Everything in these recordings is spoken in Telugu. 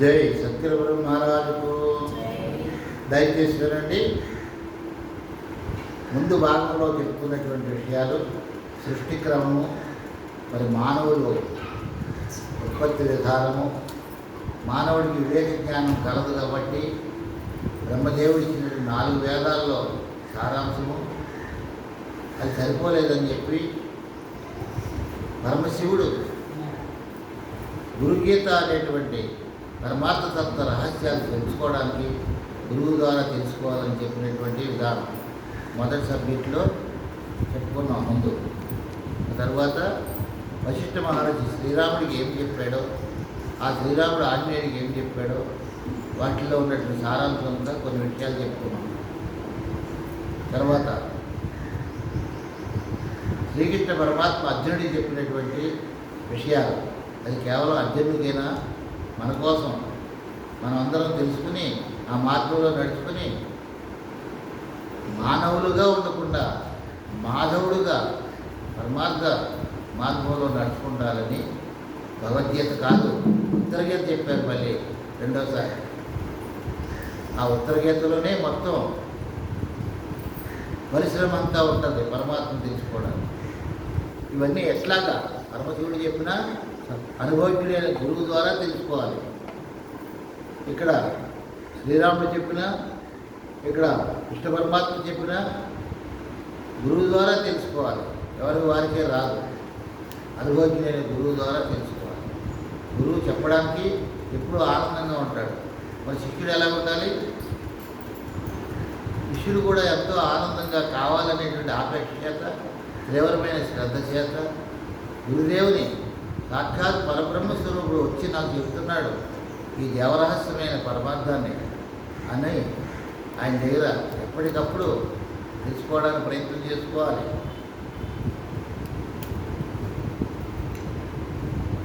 జై సత్యవర మహారాజుకు. దయచేసి వినండి ముందు భాగంలో చెప్పుకున్నటువంటి విషయాలు సృష్టి క్రమము మరి మానవులు ఉత్పత్తి విధానము మానవుడికి వివేక జ్ఞానం కలదు కాబట్టి బ్రహ్మదేవుడు ఇచ్చినటువంటి నాలుగు వేదాల్లో సారాంశము. అది సరిపోలేదని చెప్పి పరమశివుడు గురుగీత అనేటువంటి పరమార్థ తత్వ రహస్యాలు తెలుసుకోవడానికి గురువు ద్వారా తెలుసుకోవాలని చెప్పినటువంటి విధానం. మొదటి సబ్జెక్టులో చెప్పుకున్నాం ముందు. తర్వాత వశిష్ఠ మహారాజు శ్రీరాముడికి ఏం చెప్పాడో ఆ శ్రీరాముడు ఆంజనేయుడికి ఏం చెప్పాడో వాటిలో ఉన్నటువంటి సారాంశంగా కొన్ని విషయాలు చెప్పుకున్నాం. తర్వాత శ్రీకృష్ణ పరమాత్మ అర్జునుడికి చెప్పినటువంటి విషయాలు. అది కేవలం అర్జునుడికైనా? మన కోసం మనం అందరం తెలుసుకుని ఆ మార్గంలో నడుచుకుని మానవులుగా ఉండకుండా మాధవుడుగా పరమార్థ మార్గంలో నడుచుకుంటారని భగవద్గీత కాదు ఉత్తరగీత చెప్పారు మళ్ళీ రెండోసారి. ఆ ఉత్తరగీతలోనే మొత్తం పరిశ్రమ అంతా ఉంటుంది పరమాత్మ తెలుసుకోవడానికి. ఇవన్నీ ఎట్లాగా? పరమశివుడు చెప్పినా అనుభవజ్ఞుడైన గురువు ద్వారా తెలుసుకోవాలి. ఇక్కడ శ్రీరాముడు చెప్పిన ఇక్కడ కృష్ణ పరమాత్మ చెప్పిన గురువు ద్వారా తెలుసుకోవాలి. ఎవరికి వారికే రాదు. అనుభవజ్ఞుడైన గురువు ద్వారా తెలుసుకోవాలి. గురువు చెప్పడానికి ఎప్పుడూ ఆనందంగా ఉంటాడు. మరి శిష్యుడు ఎలా ఉండాలి? శిష్యుడు కూడా ఎంతో ఆనందంగా కావాలనేటువంటి ఆపేక్ష చేత తీవ్రమైన శ్రద్ధ చేత గురుదేవుని సాక్షాత్ పరబ్రహ్మ స్వరూపుడు వచ్చి నాకు చెప్తున్నాడు ఈ దేవరహస్యమైన పరమార్థాన్ని అని ఆయన దగ్గర ఎప్పటికప్పుడు తెలుసుకోవడానికి ప్రయత్నం చేసుకోవాలి.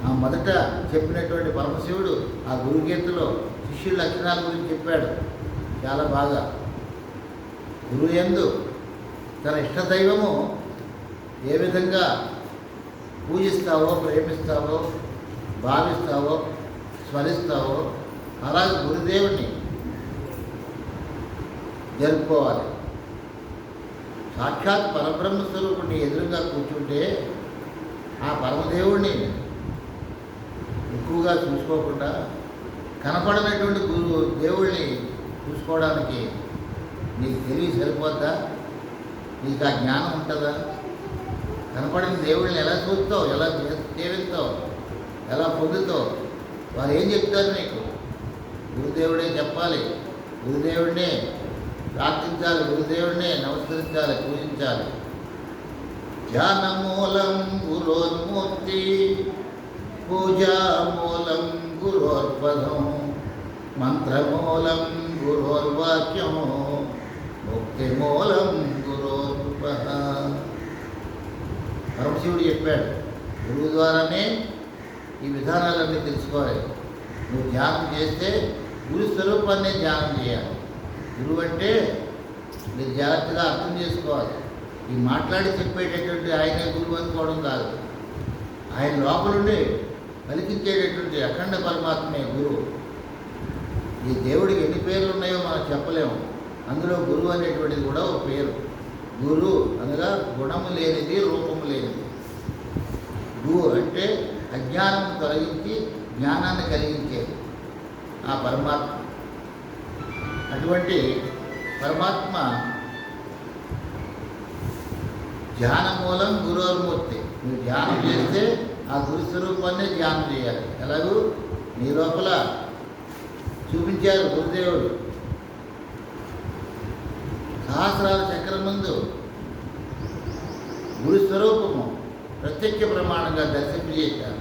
ఆ మొదట చెప్పినటువంటి పరమశివుడు ఆ గురుగీతలో శిష్యుల లక్షణాల గురించి చెప్పాడు. చాలా బాగా. గురువు ఎందు తన ఇష్టదైవము ఏ విధంగా పూజిస్తావో ప్రేమిస్తావో భావిస్తావో స్మరిస్తావో అలాగే గురుదేవుని జరుపుకోవాలి. సాక్షాత్ పరబ్రహ్మ స్వరూపుడిని ఎదురుగా కూర్చుంటే ఆ పరమదేవుడిని ఎక్కువగా చూసుకోకుండా కనపడనటువంటి గురు దేవుళ్ళని చూసుకోవడానికి నీకు తెలివి సరిపోద్దా? నీకు ఆ జ్ఞానం ఉంటుందా? కనపడిన దేవుళ్ళని ఎలా చూస్తావు ఎలా సేవిస్తావు? ఎలా పొందుతావు? వారు ఏం చెప్తారు నీకు? గురుదేవుడే చెప్పాలి. గురుదేవుడినే ప్రార్థించాలి. గురుదేవుడినే నమస్కరించాలి. పూజించాలి. ధ్యానమూలం గురోన్మూర్తి పూజామూలం గురోర్పదం మంత్రమూలం గురోర్వాక్యం ముక్తిమూలం గురోర్పహ పరమశివుడు చెప్పాడు గురువు ద్వారానే ఈ విధానాలన్నీ తెలుసుకోవాలి. నువ్వు ధ్యానం చేస్తే గురు స్వరూపాన్ని ధ్యానం చేయాలి. గురువు అంటే మీరు జాగ్రత్తగా అర్థం చేసుకోవాలి. ఈ మాట్లాడి చెప్పేటటువంటి ఆయనే గురువు అనుకోవడం కాదు. ఆయన లోపలుండి పలికించేటటువంటి అఖండ పరమాత్మే గురువు. ఈ దేవుడికి ఎన్ని పేర్లు ఉన్నాయో మనం చెప్పలేము. అందులో గురువు అనేటువంటిది కూడా ఒక పేరు. గురు అనగా గుణము లేనిది రూపము లేనిది. గు అంటే అజ్ఞానం తొలగించి జ్ఞానాన్ని కలిగించేది. ఆ పరమాత్మ. అటువంటి పరమాత్మ ధ్యాన మూలం గురువర్మూర్తి. నువ్వు ధ్యానం చేస్తే ఆ గురు స్వరూపాన్ని ధ్యానం చేయాలి. ఎలాగూ? నీ లోపల చూపించారు గురుదేవుడు. సహస్రాల చక్రం ముందు గురు స్వరూపము ప్రత్యక్ష ప్రమాణంగా దర్శింపజేశారు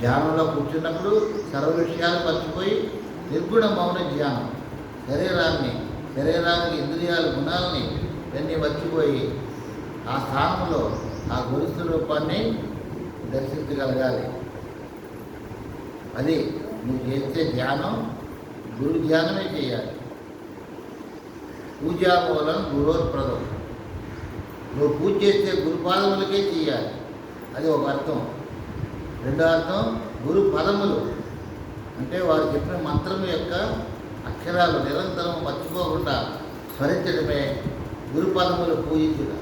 ధ్యానంలో కూర్చున్నప్పుడు సర్వ విషయాలు మర్చిపోయి నిర్గుణ మౌన ధ్యానం. శరీరాన్ని శరీరానికి ఇంద్రియాల గుణాలని ఇవన్నీ మర్చిపోయి ఆ స్థానంలో ఆ గురు స్వరూపాన్ని దర్శించగలగాలి. అది నువ్వు చేస్తే ధ్యానం గురు ధ్యానమే చేయాలి. పూజామూలం గురోత్ప్రదం. నువ్వు పూజ చేస్తే గురుపాదములకే చేయాలి. అది ఒక అర్థం. రెండో అర్థం గురు పదములు అంటే వారు చెప్పిన మంత్రం యొక్క అక్షరాలు నిరంతరం మర్చిపోకుండా స్మరించడమే గురుపదములు పూజించుట.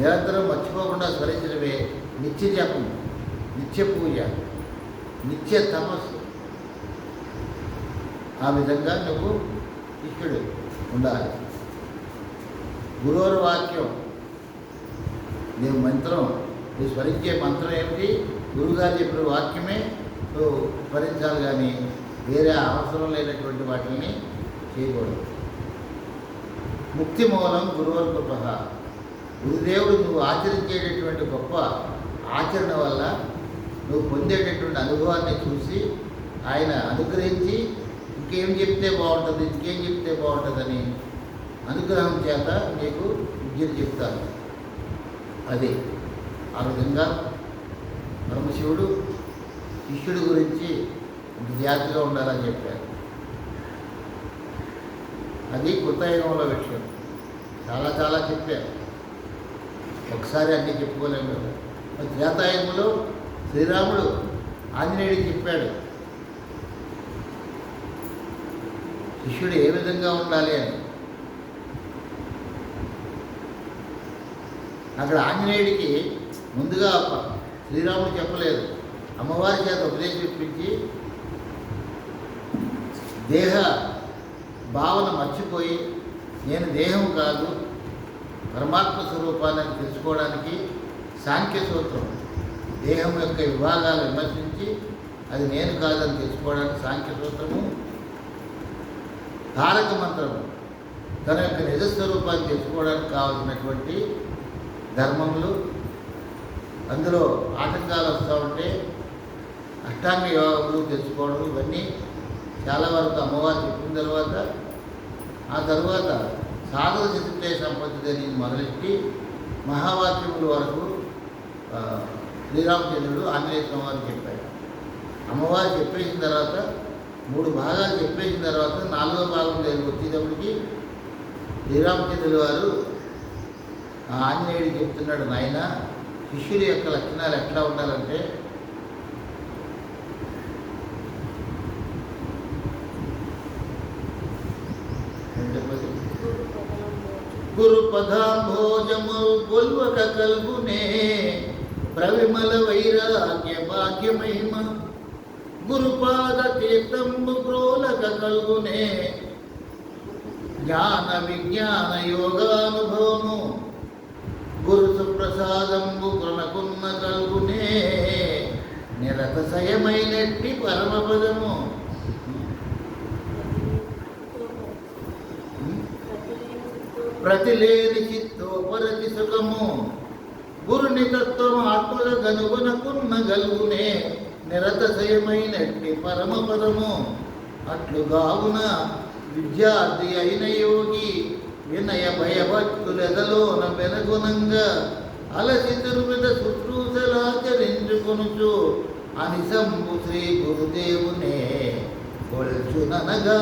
నిరంతరం మర్చిపోకుండా స్మరించడమే నిత్య జపం నిత్య పూజ నిత్య తపస్సు. ఆ విధంగా నువ్వు ఇష్టుడు ఉండాలి. గురువుల వాక్యం. నీవు మంత్రం. నువ్వు స్మరించే మంత్రం ఏమిటి? గురువుగారు చెప్పిన వాక్యమే. నువ్వు స్మరించాలి కానీ వేరే అవసరం లేనటువంటి వాటిని చేయకూడదు. ముక్తి మూలం గురువుల కృప గురుదేవుడు నువ్వు ఆచరించేటటువంటి గొప్ప ఆచరణ వల్ల నువ్వు పొందేటటువంటి అనుభవాన్ని చూసి ఆయన అనుగ్రహించి ఇంకేం చెప్తే బాగుంటుంది ఇంకేం చెప్తే బాగుంటుందని అనుగ్రహం చేత నీకు విద్యను చెప్తాను. అది ఆ విధంగా పరమశివుడు శిష్యుడు గురించి జాగ్రత్తగా ఉండాలని చెప్పారు. అది కృతయుగంలో విషయం. చాలా చాలా చెప్పారు. ఒకసారి అన్నీ చెప్పుకోలేము కదా. త్రేతాయుగంలో శ్రీరాముడు ఆంజనేయుడికి చెప్పాడు శిష్యుడు ఏ విధంగా ఉండాలి అని. అక్కడ ఆంజనేయుడికి ముందుగా శ్రీరాముడు చెప్పలేదు. అమ్మవారి చేత ఉపదేశించి దేహ భావన మర్చిపోయి నేను దేహం కాదు పరమాత్మ స్వరూపాన్ని తెలుసుకోవడానికి సాంఖ్య సూత్రం దేహం యొక్క విభాగాలు విమర్శించి అది నేను కాదని తెలుసుకోవడానికి సాంఖ్య సూత్రము తారక మంత్రము తన యొక్క నిజస్వరూపాన్ని తెలుసుకోవడానికి కావలసినటువంటి ధర్మములు. అందులో ఆటంకాలు వస్తూ ఉంటే అష్టాంగ యోగములు తెలుసుకోవడం ఇవన్నీ చాలా వరకు అమ్మవారు చెప్పిన తర్వాత ఆ తర్వాత సాధన చతుర్తే సంపత్తి అని మొదలెట్టి మహావాక్యముల వరకు శ్రీరామచంద్రుడు ఆంజనేయ స్వామి చెప్పాడు అమ్మవారు చెప్పేసిన తర్వాత మూడు భాగాలు చెప్పేసిన తర్వాత నాలుగో భాగం దగ్గరికి వచ్చేటప్పటికి శ్రీరామచంద్రుడు వారు ఆంజనేయుడు చెప్తున్నాడు నాయన శిష్యుల యొక్క లక్షణాలు ఎట్లా ఉండాలంటే గురు పదాంభోజము కొల్వక కల్గునే ప్రవిమల వైరాగ్య భాగ్య మహిమ గురుపాద తీర్థంబు క్రోలక కల్గునే జ్ఞాన విజ్ఞాన యోగానుభవము గురు సుప్రసాదంబు కొనకున్న కలుగునే నిరతశయమైనట్టి పరమపదము. ప్రతిలేని చిత్తోపరతి సుఖము. గురుని తత్వం ఆత్మల గనుగునకున్న గలుగునే నిరతశయమైనట్టి పరమపదము. అట్లుగావున విద్యార్థి అయిన యోగి వినయ భయభక్తులెదలోన వెనగునంగా అలసి తిరుమిద శుశ్రూషలాచరించుకొనుచు అనిసంబు శ్రీ గురుదేవునే కొల్చుననగా.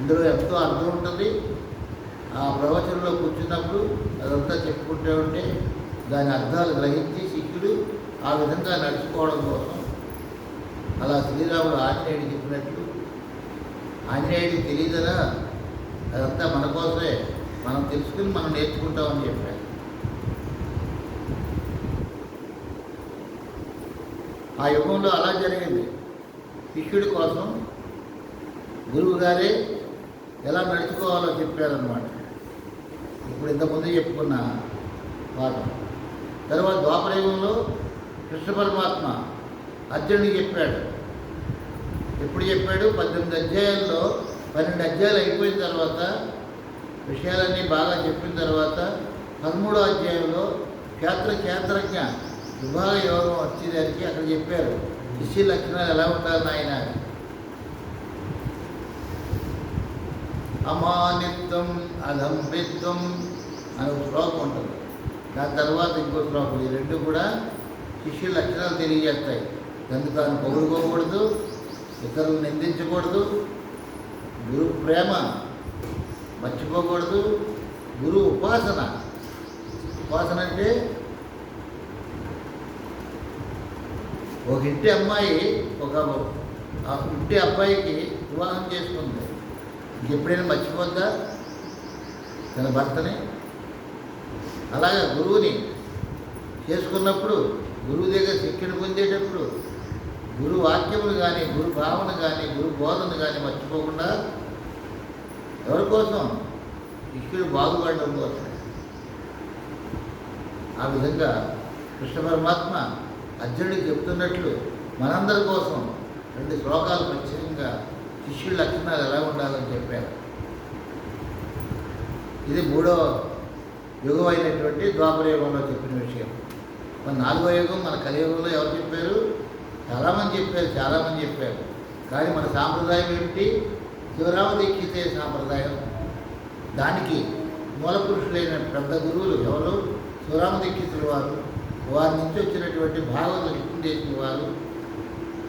ఇందులో ఎంతో అర్థం ఉంటుంది. ఆ ప్రవచనంలో కూర్చున్నప్పుడు అదంతా చెప్పుకుంటూ ఉంటే దాని అర్థాలు గ్రహించి శిష్యుడు ఆ విధంగా నడుచుకోవడం కోసం. అలా శ్రీరాముడు ఆంజనేయుడు చెప్పినట్లు ఆంజనేయుడికి తెలియదురా. అదంతా మన కోసమే. మనం తెలుసుకుని మనం నేర్చుకుంటామని చెప్పాడు. ఆ యుగంలో అలా జరిగింది. శిష్యుడి కోసం గురువు గారే ఎలా నడుచుకోవాలో చెప్పారనమాట ఇప్పుడు ఇంతకుముందు చెప్పుకున్న వాదం తర్వాత ద్వాపరయుగంలో కృష్ణ పరమాత్మ అర్జునుడికి చెప్పాడు. ఎప్పుడు చెప్పాడు? పద్దెనిమిది అధ్యాయాల్లో పన్నెండు అధ్యాయాలు అయిపోయిన తర్వాత విషయాలన్నీ బాగా చెప్పిన తర్వాత పదమూడో అధ్యాయంలో క్షేత్ర క్షేత్రజ్ఞ విభాగ యోగం వచ్చేదానికి అక్కడ చెప్పారు. శిష్య లక్షణాలు ఎలా ఉండాలి నాయన? అమానిత్వం అలంబిత్వం అని ఒక శ్లోకం ఉంటుంది. దాని తర్వాత ఇంకో శ్లోకం. ఈ రెండు కూడా శిష్య లక్షణాలు తెలియజేస్తాయి. దాన్ని తాను పొగుడుకోకూడదు. ఇతరులు నిందించకూడదు. గురు ప్రేమ మర్చిపోకూడదు. గురు ఉపాసన. ఉపాసన అంటే ఒక ఇంటి అమ్మాయి ఒక ఆ ఇంటి అబ్బాయికి వివాహం చేసుకుంది. ఇంకెప్పుడైనా మర్చిపోద్దా? తన భర్తని? అలాగే గురువుని చేసుకున్నప్పుడు గురువు దగ్గర శిక్షణ పొందేటప్పుడు గురు వాక్యములు కానీ గురు భావన కానీ గురు బోధన కానీ మర్చిపోకుండా ఎవరి కోసం? శిష్యుడు బాగుపడడం కోసం ఆ విధంగా కృష్ణ పరమాత్మ అర్జునుడికి చెప్తున్నట్లు మనందరి కోసం రెండు శ్లోకాలు ప్రత్యేకంగా శిష్యుల లక్షణాలు ఎలా ఉండాలని చెప్పారు. ఇది మూడో యుగం అయినటువంటి ద్వాపర యుగంలో చెప్పిన విషయం. మన నాలుగో యుగం మన కలియుగంలో ఎవరు చెప్పారు? చాలామంది చెప్పారు చాలామంది చెప్పారు. కానీ మన సాంప్రదాయం ఏమిటి? శివరామ దీక్షితే సాంప్రదాయం. దానికి మూల పురుషులైన పెద్ద గురువులు ఎవరు? శివరామ దీక్షితుల వారు. వారి నుంచి వచ్చినటువంటి భాగవత లిఖితం చేసిన వారు.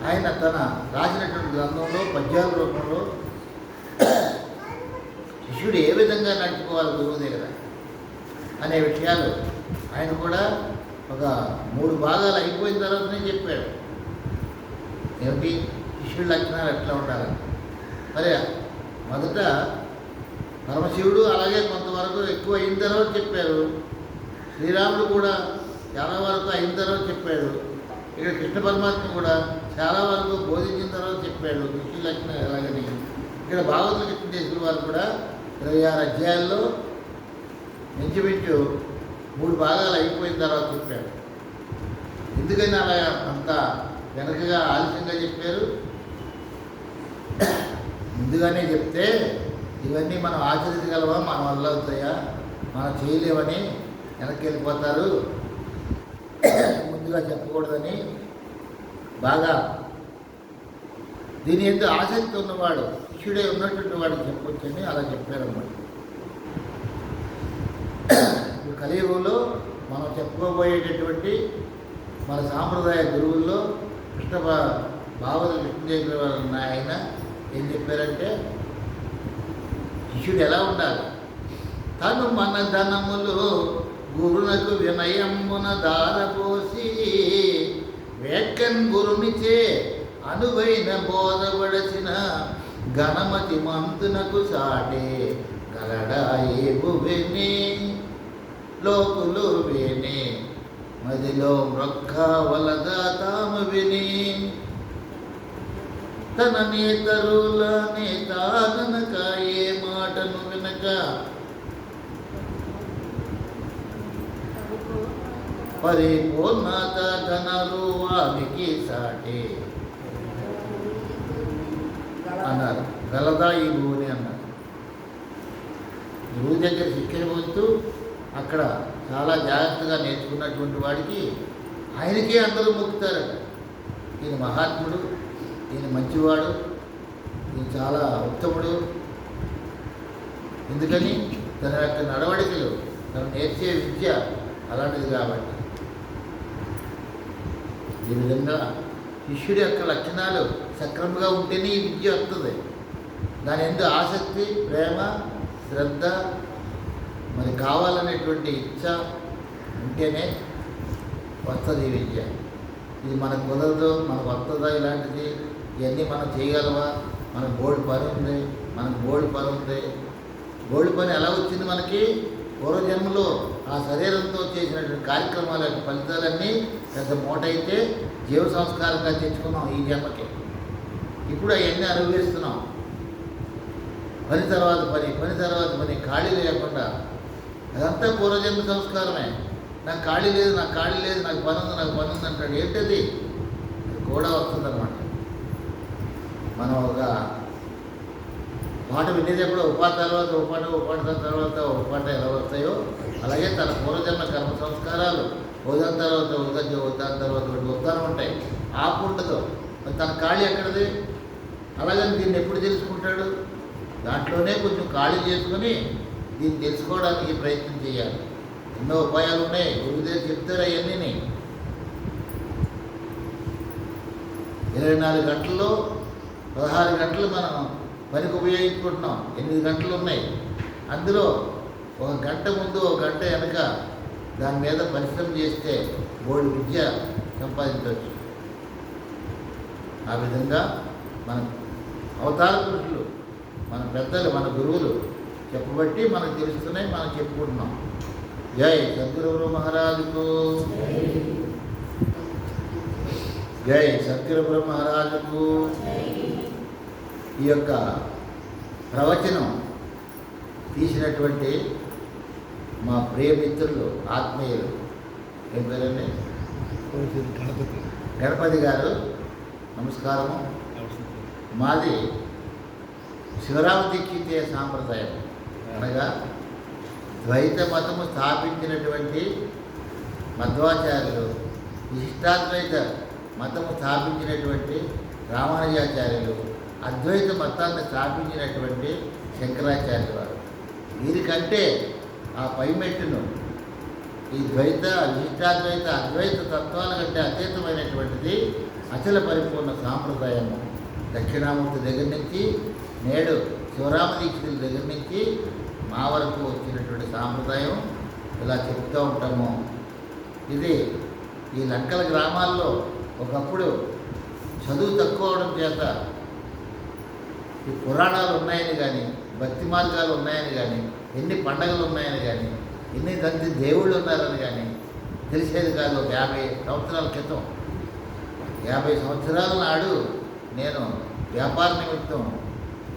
ఆయన తన రాసినటువంటి గ్రంథంలో పద్యాల రూపంలో శిష్యుడు ఏ విధంగా నడుచుకోవాలి గురువు దగ్గర? అనే విషయాలు ఆయన కూడా ఒక మూడు భాగాలు అయిపోయిన తర్వాతనే చెప్పాడు. ఏమిటి? శిష్యుడి లక్షణాలు ఎట్లా ఉండాలి? మరి మొదట పరమశివుడు అలాగే కొంతవరకు ఎక్కువ అయిన తర్వాత చెప్పారు. శ్రీరాముడు కూడా చాలా వరకు అయిన తర్వాత చెప్పాడు. ఇక్కడ కృష్ణ పరమాత్మ కూడా చాలా వరకు బోధించిన తర్వాత చెప్పాడు. కృష్ణ లక్షణం ఎలాగని. ఇక్కడ భాగవత కృష్ణ చేసిన వారు కూడా ఇరవై ఆరు అధ్యాయాల్లో మించుమించు మూడు భాగాలు అయిపోయిన తర్వాత చెప్పాడు. ఎందుకని అలా అంత? వెనకగా ఆలస్యంగా చెప్పారు. ముందుగానే చెప్తే ఇవన్నీ మనం ఆచరించగలవా మన వల్ల అవుతాయా? మనం చేయలేమని వెనక్కి వెళ్ళిపోతారు. ముందుగా చెప్పకూడదని బాగా దీని ఎందుకు ఆసక్తి ఉన్నవాడు శిష్యుడే ఉన్నటువంటి వాడు చెప్పొచ్చని అలా చెప్పారన్నమాట. ఇప్పుడు కలియుగంలో మనం చెప్పుకోబోయేటటువంటి మన సాంప్రదాయ గురువుల్లో కృష్ణ భా- భావత కృష్ణదేవుల ఆయన ఏం చెప్పారంటే శిష్యుడు ఎలా ఉండాలి? తను మన ధనములు గురునకు వినయమున దారపోసి వేక్కన్ గురునిచే అనువైన బోధపడసిన గణమతి మంతునకు సాటే గలడాయే భువిని లోకులు వేనే మదిలో మృక్క వలద తాము విని తన నేతరుల నేతానక ఏ మాటను వినక. పరిపూర్ణత ఘనరు వానికి సాటి. అన్నారు. గలదా ఈ భూమి అన్నారు. గురువు దగ్గర శిక్షణ పొందుతూ అక్కడ చాలా జాగ్రత్తగా నేర్చుకున్నటువంటి వాడికి ఆయనకే అందరూ మొక్కుతారట ఈయన మహాత్ముడు ఈయన మంచివాడు ఈయన చాలా ఉత్తముడు. ఎందుకని? తన యొక్క నడవడికలు తను నేర్చే విద్య అలాంటిది కాబట్టి. ఈ విధంగా శిష్యుడి యొక్క లక్షణాలు సక్రమంగా ఉంటేనే ఈ విద్య వస్తుంది. దాని ఎందు ఆసక్తి ప్రేమ శ్రద్ధ మరి కావాలనేటువంటి ఇచ్చ ఉంటేనే వస్తుంది విద్య. ఇది మనకు కుదరదు మనకు వస్తుందా ఇలాంటిది ఇవన్నీ మనం చేయగలవా మనకు బోల్డ్ పని ఉంది మనకు బోల్డ్ పని ఉంది. బోల్డ్ పని ఎలా వచ్చింది మనకి? పూర్వజన్మలో ఆ శరీరంతో చేసినటువంటి కార్యక్రమాల యొక్క ఫలితాలన్నీ పెద్ద మూట అయితే జీవ సంస్కారంగా తెచ్చుకున్నాం ఈ జన్మకి. ఇప్పుడు అవన్నీ అనుభవిస్తున్నాం. పని తర్వాత పని పని తర్వాత పని ఖాళీ లేకుండా అదంతా పూర్వజన్మ సంస్కారమే. నాకు ఖాళీ లేదు నాకు ఖాళీ లేదు నాకు పని ఉంది నాకు పని ఉంది అంటాడు. ఏంటది? అది కూడా వస్తుందన్నమాట. మనం ఒక పాట వినేటప్పుడు ఉపాధి తర్వాత ఒక పాట తర్వాత ఒక ఎలా వస్తాయో అలాగే తన పూర్వజన్మ కర్మ సంస్కారాలు ఉదాహరణ తర్వాత ఉదయం ఉదాహరణ తర్వాత ఒకటి ఉత్తానం ఉంటాయి. ఆపు ఉండదు తన ఖాళీ ఎక్కడిది? అలాగని దీన్ని ఎప్పుడు తెలుసుకుంటాడు? దాంట్లోనే కొంచెం ఖాళీ చేసుకొని దీన్ని తెలుసుకోవడానికి ప్రయత్నం చేయాలి. ఎన్నో ఉపాయాలు ఉన్నాయి. గురువుదేవి చెప్తారు అవన్నీ. ఇరవై నాలుగు గంటల్లో పదహారు గంటలు మనం పనికి ఉపయోగించుకుంటున్నాం. ఎనిమిది గంటలు ఉన్నాయి. అందులో ఒక గంట ముందు ఒక గంట వెనక దాని మీద పరిశ్రమ చేస్తే బోర్డు విద్య సంపాదించవచ్చు. ఆ విధంగా మన అవతార పురుషులు మన పెద్దలు మన గురువులు చెప్పబట్టి మనకు తెలుస్తున్నాయి మనం చెప్పుకుంటున్నాం. జై సద్గురు మహారాజుకు. జై సద్గురు మహారాజుకు. ఈ యొక్క ప్రవచనం తీసినటువంటి మా ప్రియమిత్రులు ఆత్మీయులు. ఏం పేరండి? గణపతి గణపతి గారు నమస్కారము. మాది శివరామ దీక్షితే సాంప్రదాయం. అనగా ద్వైత మతము స్థాపించినటువంటి మధ్వాచార్యులు విశిష్టాద్వైత మతము స్థాపించినటువంటి రామానుజాచార్యులు అద్వైత మతాన్ని స్థాపించినటువంటి శంకరాచార్యుల వారు. వీరికంటే ఆ పైమెట్టును ఈ ద్వైత విశిష్టాద్వైత అద్వైత తత్వాల కంటే అతీతమైనటువంటిది అచల పరిపూర్ణ సాంప్రదాయము. దక్షిణామూర్తి దగ్గర నుంచి నేడు శివరామ దీక్షితుల దగ్గర నుంచి మా వరకు వచ్చినటువంటి సాంప్రదాయం ఇలా చెప్తూ ఉంటాము. ఇది ఈ లంకల గ్రామాల్లో ఒకప్పుడు చదువు తక్కువ అవడం చేత ఈ పురాణాలు ఉన్నాయని కానీ భక్తి మార్గాలు ఉన్నాయని కానీ ఎన్ని పండగలు ఉన్నాయని కానీ ఎన్ని తండ్రి దేవుళ్ళు ఉన్నారని కానీ తెలిసేది కాదు. ఒక యాభై సంవత్సరాల క్రితం యాభై సంవత్సరాల నాడు నేను వ్యాపార నిమిత్తం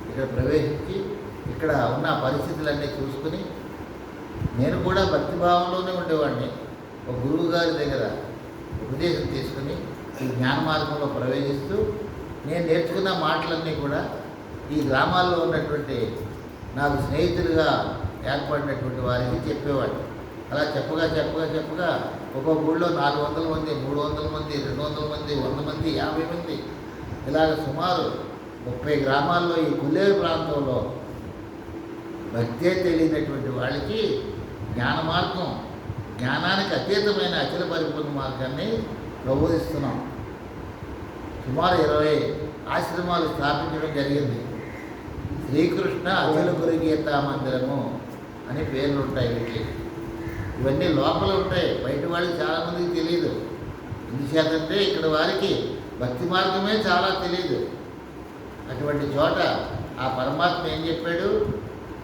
ఇక్కడ ప్రవేశించి ఇక్కడ ఉన్న పరిస్థితులన్నీ చూసుకుని నేను కూడా భక్తిభావంలోనే ఉండేవాడిని. ఒక గురువు గారి దగ్గర ఉపదేశం తీసుకుని ఈ జ్ఞాన మార్గంలో ప్రవేశిస్తూ నేను నేర్చుకున్న మాటలన్నీ కూడా ఈ గ్రామాల్లో ఉన్నటువంటి నాకు స్నేహితులుగా ఏర్పడినటువంటి వారికి చెప్పేవాడిని. అలా చెప్పగా చెప్పగా చెప్పగా ఒక్కొక్క ఊళ్ళో నాలుగు వందల మంది మూడు వందల మంది రెండు వందల మంది వంద మంది యాభై మంది ఇలాగ సుమారు ముప్పై గ్రామాల్లో ఈ కుల్లేరు ప్రాంతంలో భక్తే తెలియనటువంటి వాళ్ళకి జ్ఞాన మార్గం జ్ఞానానికి అతీతమైన అచల పరిపూర్ణ మార్గాన్ని ప్రబోధిస్తున్నాం. సుమారు ఇరవై ఆశ్రమాలు స్థాపించడం జరిగింది. శ్రీకృష్ణ అచల గురు గీతా మందిరము అని పేర్లు ఉంటాయి వీటికి. ఇవన్నీ లోపల ఉంటాయి. బయట వాళ్ళకి చాలామందికి తెలియదు ఎందుచేతంటే ఇక్కడ వారికి భక్తి మార్గమే చాలా తెలియదు అటువంటి చోట ఆ పరమాత్మ ఏం చెప్పాడు?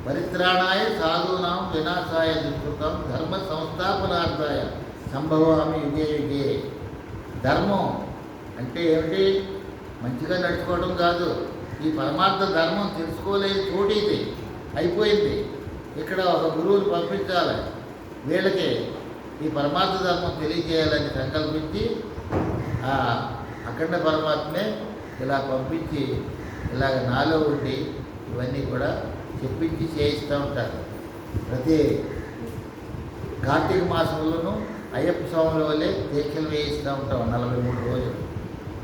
పరిత్రాణాయ సాధూనాం వినాశాయ దుష్కృతం ధర్మ సంస్థాపనార్థాయ సంభవామి యుగే యుగే ధర్మం అంటే ఏమిటి? మంచిగా నడుచుకోవడం కాదు. ఈ పరమార్థ ధర్మం తెలుసుకోలేని చోటు ఇది. అయిపోయింది. ఇక్కడ ఒక గురువుని పంపించాలి. వీళ్ళకి ఈ పరమార్థ ధర్మం తెలియజేయాలని సంకల్పించి ఆ అఖండ పరమాత్మే ఇలా పంపించి ఇలాగ నాలో ఉండి ఇవన్నీ కూడా చెప్పించి చేయిస్తూ ఉంటారు. ప్రతి కార్తీక మాసంలోనూ అయ్యప్ప స్వాముల వల్లే దీక్షలు వేయిస్తూ ఉంటాం నలభై మూడు రోజులు.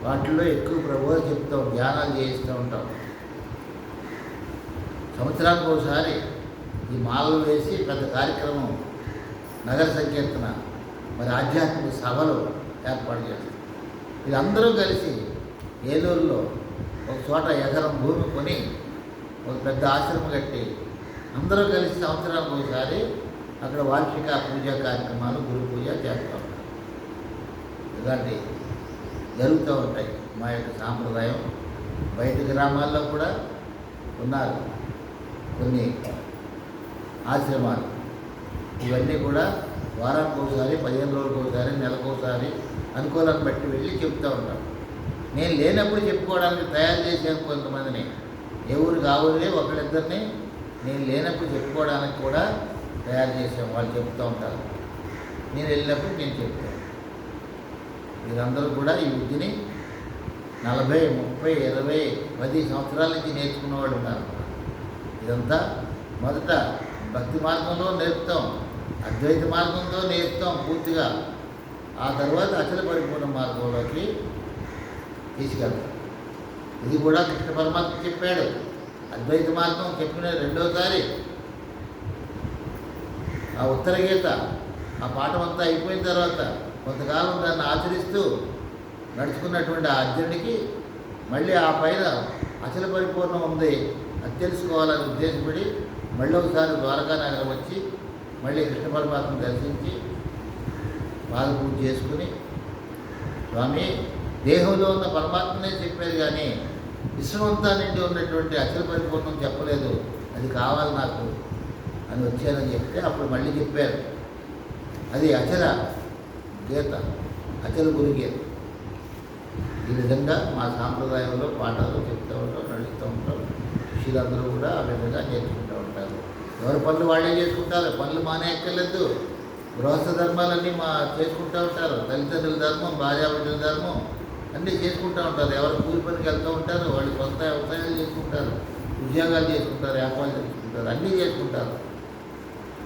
వాటిల్లో ఎక్కువ ప్రభువులు చెప్తాం ధ్యానాలు చేయిస్తూ ఉంటాం. సంవత్సరానికి ఒకసారి ఈ మాలలు వేసి పెద్ద కార్యక్రమం నగర సంకీర్తన మరి ఆధ్యాత్మిక సభలు ఏర్పాటు చేస్తారు వీళ్ళందరూ కలిసి ఏలూరులో ఒక చోట ఎకరం భూమి కొని ఒక పెద్ద ఆశ్రమం కట్టి అందరూ కలిసి సంవత్సరాలకు ఒకసారి అక్కడ వార్షిక పూజా కార్యక్రమాలు గురు పూజ చేస్తూ ఉంటారు ఇలాంటి జరుగుతూ ఉంటాయి మా యొక్క సాంప్రదాయం. బయట గ్రామాల్లో కూడా ఉన్నారు కొన్ని ఆశ్రమాలు. ఇవన్నీ కూడా వారానికి ఒకసారి పదిహేను రోజులకు ఒకసారి నెలకు ఒకసారి అనుకూలాన్ని బట్టి వెళ్ళి చెప్తూ ఉంటాం. నేను లేనప్పుడు చెప్పుకోవడానికి తయారు చేశాను కొంతమందిని. ఏ ఊరు కావులే ఒకళ్ళిద్దరిని నేను లేనప్పుడు చెప్పుకోవడానికి కూడా తయారు చేసాం వాళ్ళు చెప్తూ ఉంటారు. నేను వెళ్ళినప్పుడు నేను చెప్తాను. వీరందరూ కూడా ఈ విద్యని నలభై ముప్పై ఇరవై పది సంవత్సరాల నుంచి నేర్చుకున్న వాళ్ళు ఉన్నారు. ఇదంతా మొదట భక్తి మార్గంలో నేర్పుతాం అద్వైత మార్గంతో నేర్పుతాం పూర్తిగా. ఆ తర్వాత అచల పరిపూర్ణ మార్గంలోకి తీసుకెళ్తాం. ఇది కూడా కృష్ణ పరమాత్మ చెప్పాడు. అద్వైత మార్గం చెప్పిన రెండోసారి. ఆ ఉత్తర గీత ఆ పాఠం అంతా అయిపోయిన తర్వాత కొంతకాలం దాన్ని ఆచరిస్తూ నడుచుకున్నటువంటి ఆ అర్జునుడికి మళ్ళీ ఆ పైన అచల పరిపూర్ణం ఉంది. అది తెలుసుకోవాలని ఉద్దేశపడి మళ్ళీ ఒకసారి ద్వారకా నగరం వచ్చి మళ్ళీ కృష్ణ పరమాత్మను దర్శించి పాద పూజ చేసుకుని స్వామి దేహంలో ఉన్న పరమాత్మనే చెప్పేది కానీ విశ్వమంతా నిండి ఉన్నటువంటి అఖిల పరిపూర్ణం చెప్పలేదు. అది కావాలి నాకు అని వచ్చానని చెప్తే అప్పుడు మళ్ళీ చెప్పారు. అది అచల గీత అచల గురు గీత. ఈ విధంగా మా సాంప్రదాయంలో పాఠాలు చెప్తూ ఉంటాం నడుస్తూ ఉంటాం శిష్యులందరూ కూడా ఆ విధంగా నేర్చుకుంటూ ఉంటారు. ఎవరి పనులు వాళ్ళే చేసుకుంటారు పనులు మానేయక్కర్లేదు గృహస్థ ధర్మాలన్నీ మా చేసుకుంటూ ఉంటారు. తల్లిదండ్రుల ధర్మం భార్యాభర్తల ధర్మం అన్నీ చేసుకుంటూ ఉంటారు. ఎవరు కూలి పనికి వెళ్తూ ఉంటారు వాళ్ళు సొంత వ్యవసాయాలు చేసుకుంటారు ఉద్యోగాలు చేసుకుంటారు వ్యాపారాలు చేసుకుంటారు అన్నీ చేసుకుంటారు.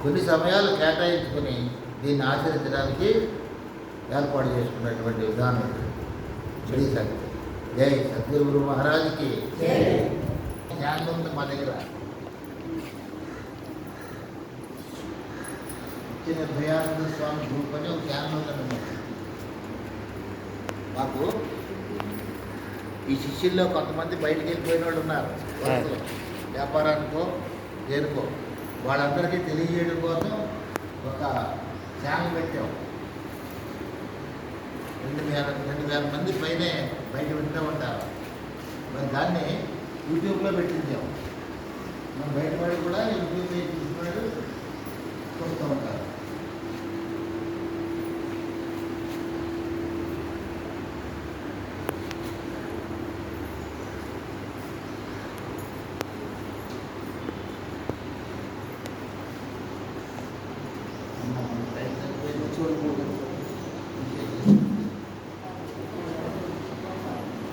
కొన్ని సమయాలు కేటాయించుకొని దీన్ని ఆచరించడానికి ఏర్పాటు చేసుకున్నటువంటి విధానం. ఇది. సత్యం. జై సద్గురు మహారాజుకి. జ్ఞానం ఉంది మా దగ్గర. భయానంద స్వామి గ్రూప్ అని ఒక జ్ఞానం ఉందండి మాకు ఈ శిష్యుల్లో కొంతమంది బయటికి వెళ్ళిపోయిన వాళ్ళు ఉన్నారు. వ్యాపారానికో దేనికో. వాళ్ళందరికీ తెలియజేయడం కోసం ఒక ఛానల్ పెట్టాం. రెండు వేల రెండు వేల మంది పైనే బయట వింటూ ఉంటారు. మరి దాన్ని యూట్యూబ్లో పెట్టించాం. మన బయట వాళ్ళు కూడా యూట్యూబ్